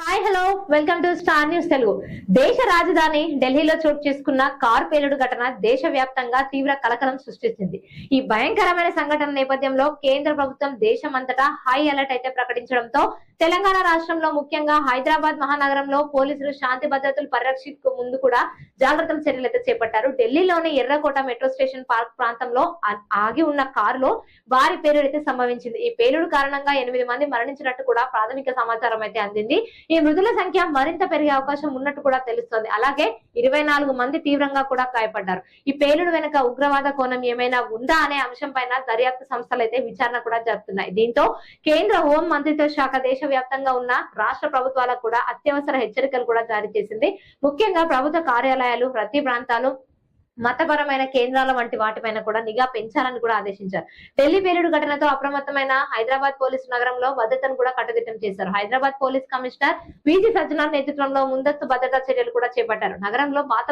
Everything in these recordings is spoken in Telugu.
Hi hello welcome to star news Telugu దేశ రాజధాని ఢిల్లీలో చోటు చేసుకున్న కార్ పేలుడు ఘటన దేశవ్యాప్తంగా తీవ్ర కలకలం సృష్టించింది ఈ భయంకరమైన సంఘటన నేపథ్యంలో కేంద్ర ప్రభుత్వం దేశమంతటా హై అలర్ట్ అయితే ప్రకటించడంతో తెలంగాణ రాష్ట్రంలో ముఖ్యంగా హైదరాబాద్ మహానగరంలో పోలీసులు శాంతి భద్రతలు పరిరక్షకు ముందు కూడా జాగ్రత్తల చర్యలు అయితే చేపట్టారు. ఢిల్లీలోని ఎర్రకోట మెట్రో స్టేషన్ పార్క్ ప్రాంతంలో ఆగి ఉన్న కారులో భారీ పేలుడు అయితే సంభవించింది. ఈ పేలుడు కారణంగా ఎనిమిది మంది మరణించినట్టు కూడా ప్రాథమిక సమాచారం అయితే అందింది. ఈ మృతుల సంఖ్య మరింత పెరిగే అవకాశం ఉన్నట్టు కూడా తెలుస్తోంది. అలాగే ఇరవై నాలుగు మంది తీవ్రంగా కూడా గాయపడ్డారు. ఈ పేలుడు వెనుక ఉగ్రవాద కోణం ఏమైనా ఉందా అనే అంశం పైన దర్యాప్తు సంస్థలు అయితే విచారణ కూడా జరుపుతున్నాయి. దీంతో కేంద్ర హోం మంత్రిత్వ శాఖ దేశవ్యాప్తంగా ఉన్న రాష్ట్ర ప్రభుత్వాలకు కూడా అత్యవసర హెచ్చరికలు కూడా జారీ చేసింది. ముఖ్యంగా ప్రభుత్వ కార్యాలయాలు ప్రతి ప్రాంతాలు మతపరమైన కేంద్రాల వంటి వాటిపైన కూడా నిఘా పెంచాలని కూడా ఆదేశించారు. ఢిల్లీ పేలుడు ఘటనతో అప్రమత్తమైన హైదరాబాద్ పోలీసు నగరంలో భద్రతను కూడా కట్టుదిట్టం చేశారు. Hyderabad police commissioner V C Sajjanar నేతృత్వంలో ముందస్తు భద్రతా చర్యలు కూడా చేపట్టారు. నగరంలో పాత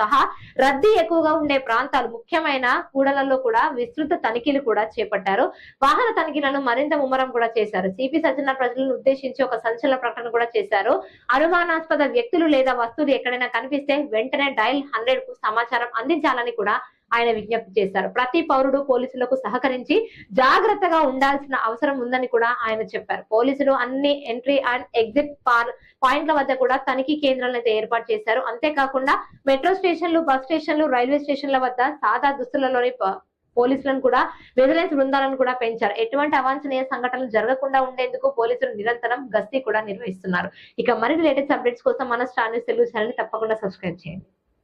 సహా రద్దీ ఎక్కువగా ఉండే ప్రాంతాలు ముఖ్యమైన కూడలలో కూడా విస్తృత తనిఖీలు కూడా చేపట్టారు. వాహన తనిఖీలను మరింత ముమ్మరం కూడా చేశారు. సిపి సజ్జనార్ ప్రజలను ఉద్దేశించి ఒక సంచలన ప్రకటన కూడా చేశారు. అనుమానాస్పద వ్యక్తులు లేదా వస్తువులు ఎక్కడైనా కనిపిస్తే వెంటనే డైల్ హండ్రెడ్కు సమాచారం అందించాలని కూడా ఆయన విజ్ఞప్తి చేశారు. ప్రతి పౌరుడు పోలీసులకు సహకరించి జాగ్రత్తగా ఉండాల్సిన అవసరం ఉందని కూడా ఆయన చెప్పారు. పోలీసులు అన్ని ఎంట్రీ అండ్ ఎగ్జిట్ పాయింట్ల వద్ద కూడా తనిఖీ కేంద్రాలను అయితే ఏర్పాటు చేశారు. అంతేకాకుండా మెట్రో స్టేషన్లు బస్ స్టేషన్లు రైల్వే స్టేషన్ల వద్ద సాదా దుస్తులలోని పోలీసులను కూడా విజిలెన్స్ బృందాలను కూడా పెంచారు. ఎటువంటి అవాంఛనీయ సంఘటనలు జరగకుండా ఉండేందుకు పోలీసులు నిరంతరం గస్తీ కూడా నిర్వహిస్తున్నారు. ఇక మరిన్ని లేటెస్ట్ అప్డేట్స్ కోసం మన స్టార్ న్యూస్ తెలుగు ఛానల్ తప్పకుండా సబ్స్క్రైబ్ చేయండి.